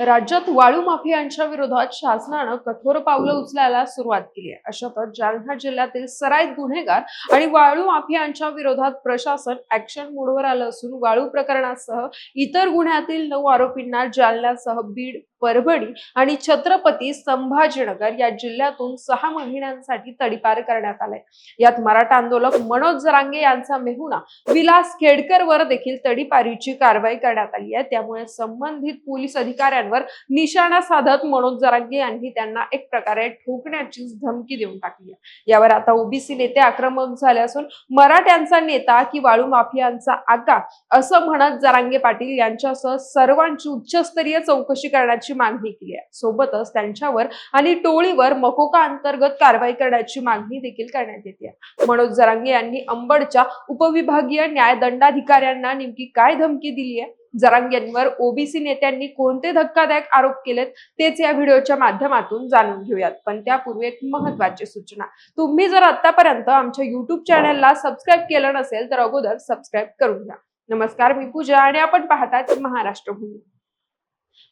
राज्यात वाळू माफियांच्या विरोधात शासनानं कठोर पावलं उचलायला सुरुवात केली आहे. अशातच जालना जिल्ह्यातील सराईत गुन्हेगार आणि वाळू माफियांच्या विरोधात प्रशासन ऍक्शन मोडवर आलं असून वाळू प्रकरणासह इतर गुन्ह्यातील नऊ आरोपींना जालन्यासह बीड परभणी आणि छत्रपती संभाजीनगर या जिल्ह्यातून सहा महिन्यांसाठी तडीपार करण्यात आलाय. यात मराठा आंदोलक मनोज जरांगे यांचा मेहुणा विलास खेडकर वर देखील तडीपारीची कारवाई करण्यात आली आहे. त्यामुळे संबंधित पोलीस अधिकाऱ्यांवर निशाणा साधत मनोज जरांगे यांनी त्यांना एक प्रकारे ठोकण्याची धमकी देऊन टाकली आहे. यावर आता ओबीसी नेते आक्रमक झाले असून मराठ्यांचा नेता की वाळू माफियांचा आका असं म्हणत जरांगे पाटील यांच्यासह सर्वांची उच्चस्तरीय चौकशी करण्याची मागणी केली आहे. सोबतच त्यांच्यावर आणि टोळीवर मकोका अंतर्गत कारवाई करण्याची मागणी देखील करण्यात येते आहे. मनोज जरांगे यांनी अंबडच्या उपविभागीय न्याय दंडाधिकाऱ्यांना नेमकी काय धमकी दिली आहे? जरांगेंवर ओबीसी नेत्यांनी कोणते धक्कादायक आरोप केलेत तेच या व्हिडिओच्या माध्यमातून जाणून घेऊयात. पण त्यापूर्वी एक महत्वाची सूचना. तुम्ही जर आतापर्यंत आमच्या युट्यूब चॅनलला सबस्क्राईब केलं नसेल तर अगोदर सबस्क्राईब करून घ्या. नमस्कार मी पूजा आणि आपण पाहतात महाराष्ट्र भूमी.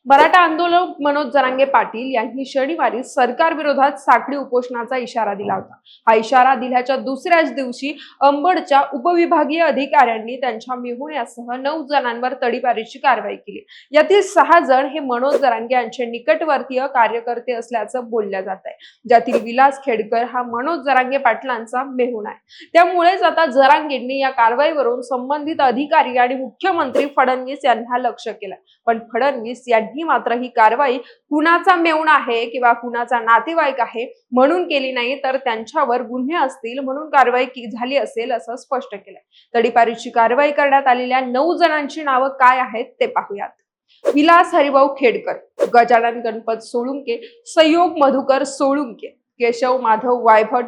मराठा आंदोलक मनोज जरांगे पाटील यांनी शनिवारी सरकार विरोधात साखळी उपोषणाचा इशारा दिला होता. हा इशारा दिल्याच्या दुसऱ्याच दिवशी अंबडच्या उपविभागीय अधिकाऱ्यांनी त्यांच्या मेहुण्यासह नऊ जणांवर तडीपारीची कारवाई केली. यातील सहा जण हे मनोज जरांगे यांचे निकटवर्तीय कार्यकर्ते असल्याचं बोलल्या जात आहे. ज्यातील विलास खेडकर हा मनोज जरांगे पाटलांचा मेहुण आहे. त्यामुळेच आता जरांगेंनी या कारवाईवरून संबंधित अधिकारी आणि मुख्यमंत्री फडणवीस यांना लक्ष केलं पण फडणवीस यांनी मात्र ही कारवाई कुणाचा मेवणा आहे किंवा कुणाचा नातेवाईक आहे म्हणून केली नाही तर त्यांच्यावर गुन्हे असतील म्हणून कारवाई झाली असेल असं स्पष्ट केलंय. तडीपारीची कारवाई करण्यात आलेल्या नऊ जणांची नावं काय आहेत ते पाहूयात. विलास हरिभाऊ खेडकर गजानन गणपत सोळुंके संयोग मधुकर सोळुंके केशव माधव वायभट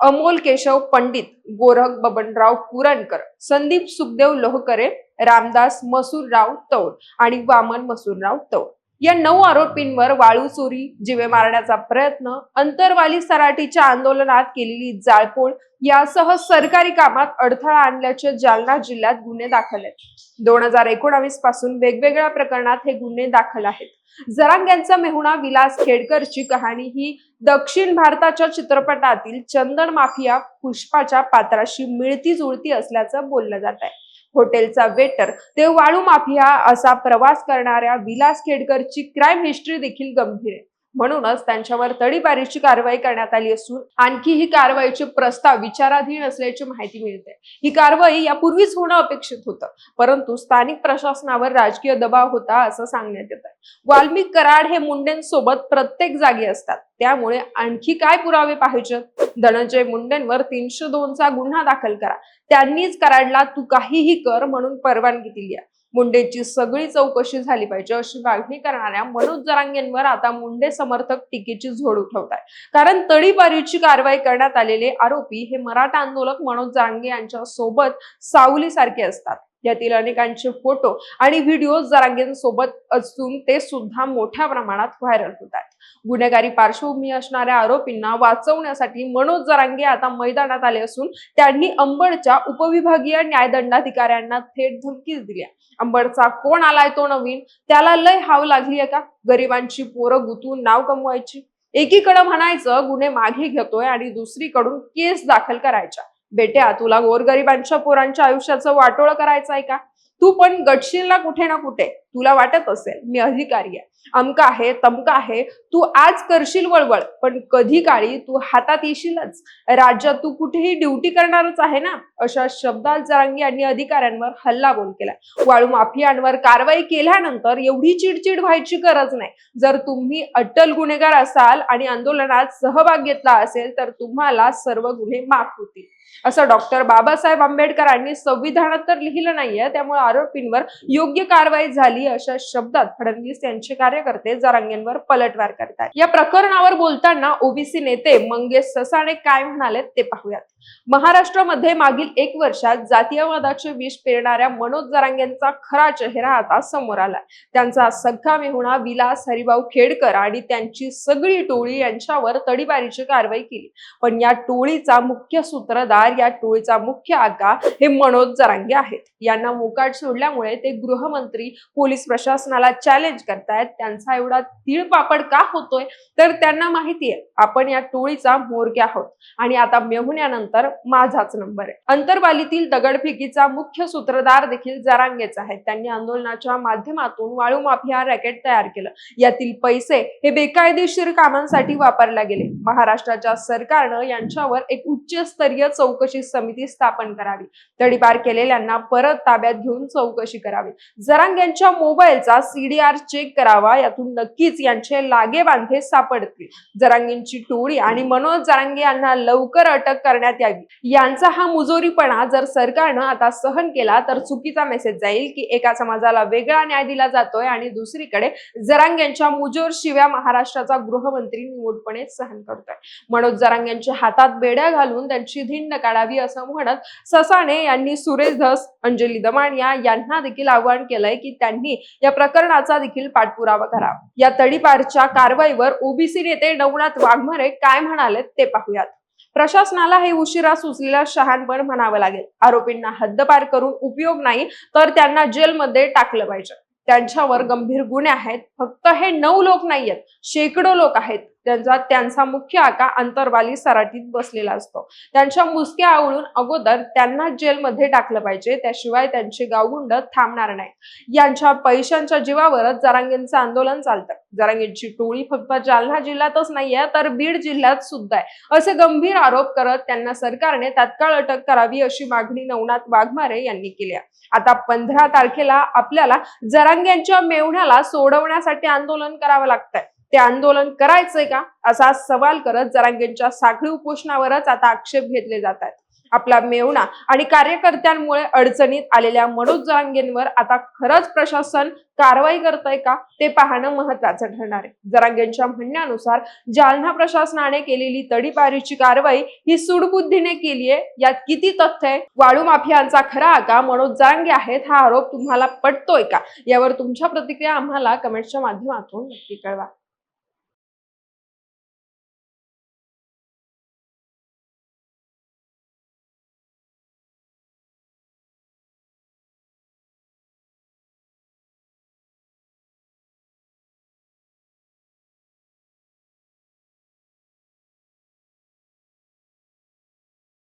अमोल केशव पंडित गोरख बबनराव पुरणकर संदीप सुखदेव लोहकरे रामदास मसूरराव तौर आणि वामन मसूरराव तौर. या नऊ आरोपींवर वाळू चोरी जिवे मारण्याचा प्रयत्न अंतरवाली सराटीच्या आंदोलनात केलेली जाळपोळ यासह सरकारी कामात अडथळा आणल्याचे जालना जिल्ह्यात गुन्हे दाखल आहेत. दोन हजार एकोणावीसपासून वेगवेगळ्या प्रकरणात हे गुन्हे दाखल आहेत. जरांग यांचा मेहुणा विलास खेडकरची कहाणी ही दक्षिण भारताच्या चित्रपटातील चंदन माफिया पुष्पाच्या पात्राशी मिळती जुळती असल्याचं बोललं जात आहे. हॉटेलचा वेटर ते वाळू माफिया असा प्रवास करणाऱ्या विलास खेडकरची क्राईम हिस्ट्री देखील गंभीर आहे. म्हणूनच त्यांच्यावर तडीपारीची कारवाई करण्यात आली असून आणखी ही कारवाईचे प्रस्ताव विचाराधीन असल्याची माहिती मिळते. ही कारवाई यापूर्वीच होणं अपेक्षित होतं. परंतु स्थानिक प्रशासनावर राजकीय दबाव होता असं सांगण्यात येत आहे वाल्मिक कराड हे मुंडेंसोबत प्रत्येक जागी असतात. त्यामुळे आणखी काय पुरावे पाहिजेत? धनंजय मुंडेंवर तीनशे दोनचा गुन्हा दाखल करा. त्यांनीच कराडला तू काहीही कर म्हणून परवानगी दिली आहे. मुंडेची सगळी चौकशी झाली पाहिजे अशी मागणी करणाऱ्या मनोज जरांगेंवर आता मुंडे समर्थक टीकेची झोड उठवत आहे कारण तडीपारीची कारवाई करण्यात आलेले आरोपी हे मराठा आंदोलक मनोज जरांगे यांच्या सोबत सावलीसारखे असतात. यातील अनेकांचे फोटो आणि व्हिडिओ जरांगेंसोबत असून ते सुद्धा मोठ्या प्रमाणात व्हायरल होत आहेत. गुन्हेगारी पार्श्वभूमी असणाऱ्या आरोपींना वाचवण्यासाठी मनोज जरांगे आता मैदानात आले असून त्यांनी अंबडच्या उपविभागीय न्यायदंडाधिकाऱ्यांना थेट धमकी दिली आहे. अंबडचा कोण आलाय तो नवीन? त्याला लय हाव लागली आहे का? गरिबांची पोरं गुतून नाव कमवायची? एकीकडे म्हणायचं गुन्हे मागे घेतोय आणि दुसरीकडून केस दाखल करायच्या. बेट्या तुला गोरगरिबांच्या पोरांच्या आयुष्याचं वाटोळ करायचं आहे का? तू पण गटशील ना कुठे ना कुठे. तुला वाटत असेल मी अधिकारी आहे. अमका आहे तमका आहे. तू आज करशील वळवळ पण कधी काळी तू हातात येशीलच. राज्यात तू कुठेही ड्युटी करणारच आहे ना? अशा शब्दात जरांगी यांनी अधिकाऱ्यांवर हल्लाबोल केला. वाळू माफियांवर कारवाई केल्यानंतर एवढी चिडचिड व्हायची गरज नाही. जर तुम्ही अट्टल गुन्हेगार असाल आणि आंदोलनात सहभाग घेतला असेल तर तुम्हाला सर्व गुन्हे माफ होतील. असं डॉक्टर बाबासाहेब आंबेडकरांनी संविधानात तर लिहिलं नाहीये त्यामुळे आरोपींवर योग्य कारवाई झाली अशा शब्दात फडणवीस यांचे कार्यकर्ते जरांगेंवर पलटवार करतात या प्रकरणावर बोलताना ओबीसी नेते मंगेश ससाणे काय म्हणाले ते पाहूयात. महाराष्ट्रामध्ये मागील एक वर्षात जातीयवादाचे विष पेरणाऱ्या मनोज जरांगेंचा खरा चेहरा आता समोर आला त्यांचा सख्खा मेहुणा विलास हरिभाऊ खेडकर आणि त्यांची सगळी टोळी यांच्यावर तडीबारीची कारवाई केली. पण या टोळीचा मुख्य सूत्रधार या टोळीचा मुख्य आका हे मनोज जरांगे आहेत. यांना मोकाट सोडल्यामुळे ते गृहमंत्री पोलीस प्रशासनाला चॅलेंज करतायत. त्यांचा एवढा तीळपापड का होतोय? तर त्यांना माहितीये आपण या टोळीचा म्होरक्या आहोत. आणि आता मेहुण्यानंतर माझाच नंबर आहे. अंतरवालीतील दगडफेकीचा मुख्य सूत्रधार देखील जरांगेच आहेत त्यांनी आंदोलनाच्या माध्यमातून वाळू माफिया रॅकेट तयार केलं. यातील पैसे हे बेकायदेशीर कामांसाठी वापरले गेले. महाराष्ट्राच्या सरकारनं यांच्यावर एक उच्चस्तरीय चौकशी समिती स्थापन करावी. तडीपार केलेल्यांना परत ताब्यात घेऊन चौकशी करावी. जरांग यांच्या मोबाईलचा सीडीआर चेक करावा यातून नक्कीच यांचे लागे बांधे सापडतील. जरांगींची टोळी आणि मनोज जरांगे यांना लवकर अटक करण्यात यावी. यांचा हा मुजोरीपणा जर सरकारनं आता सहन केला तर चुकीचा मेसेज जाईल की एका समाजाला वेगळा न्याय दिला जातोय आणि दुसरीकडे जरांग यांच्या मुजोर शिव्या महाराष्ट्राचा गृहमंत्री निमूटपणे सहन करतोय. मनोज जरांग यांच्या हातात बेड्या घालून त्यांची धिंड काढावी असं म्हणत ससाणे यांनी सुरेश धस अंजली दमानिया यांना देखील आवाहन केलंय की त्यांनी या प्रकरणाचा देखील पाठपुरावा करावा या तडीपारच्या कारवाईवर ओबीसी नेते नवनाथ वाघमारे काय म्हणाले ते पाहूयात. प्रशासनाला हे उशिरा सुचलेला शहाणपण म्हणावं लागेल. आरोपींना हद्दपार करून उपयोग नाही तर त्यांना जेलमध्ये टाकलं पाहिजे. त्यांच्यावर गंभीर गुन्हे आहेत. फक्त हे नऊ लोक नाहीयेत. शेकडो लोक आहेत. त्यांचा त्यांचा मुख्य आका अंतरवाली सराटीत बसलेला असतो. त्यांच्या मुसक्या आवळून अगोदर त्यांना जेलमध्ये टाकलं पाहिजे. त्याशिवाय त्यांचे गावगुंड थांबणार नाही. यांच्या पैशांच्या जीवावरच जरांगेंचं आंदोलन चालतं. जरांगेंची टोळी फक्त जालना जिल्ह्यातच नाहीये तर बीड जिल्ह्यात सुद्धा आहे. असे गंभीर आरोप करत त्यांना सरकारने तात्काळ अटक करावी अशी मागणी नवनाथ वाघमारे यांनी केली आहे. आता पंधरा तारखेला आपल्याला जरांग्यांच्या मेवण्याला सोडवण्यासाठी आंदोलन करावं लागतंय. ते आंदोलन करायचंय का? असा सवाल करत जरांगेंच्या साखळी उपोषणावरच आता आक्षेप घेतले जात आहेत आपला मेवणा आणि कार्यकर्त्यांमुळे अडचणीत आलेल्या मनोज जरांगेंवर आता खरंच प्रशासन कारवाई करतंय का? ते पाहणं महत्वाचं ठरणार आहे. जरांगेंच्या म्हणण्यानुसार जालना प्रशासनाने केलेली तडीपारीची कारवाई ही सुडबुद्धीने केली आहे. यात किती तथ्य आहे? वाळू माफियांचा खरा आका मनोज जरांगे आहेत हा आरोप तुम्हाला पटतोय का? यावर तुमच्या प्रतिक्रिया आम्हाला कमेंटच्या माध्यमातून नक्की कळवा.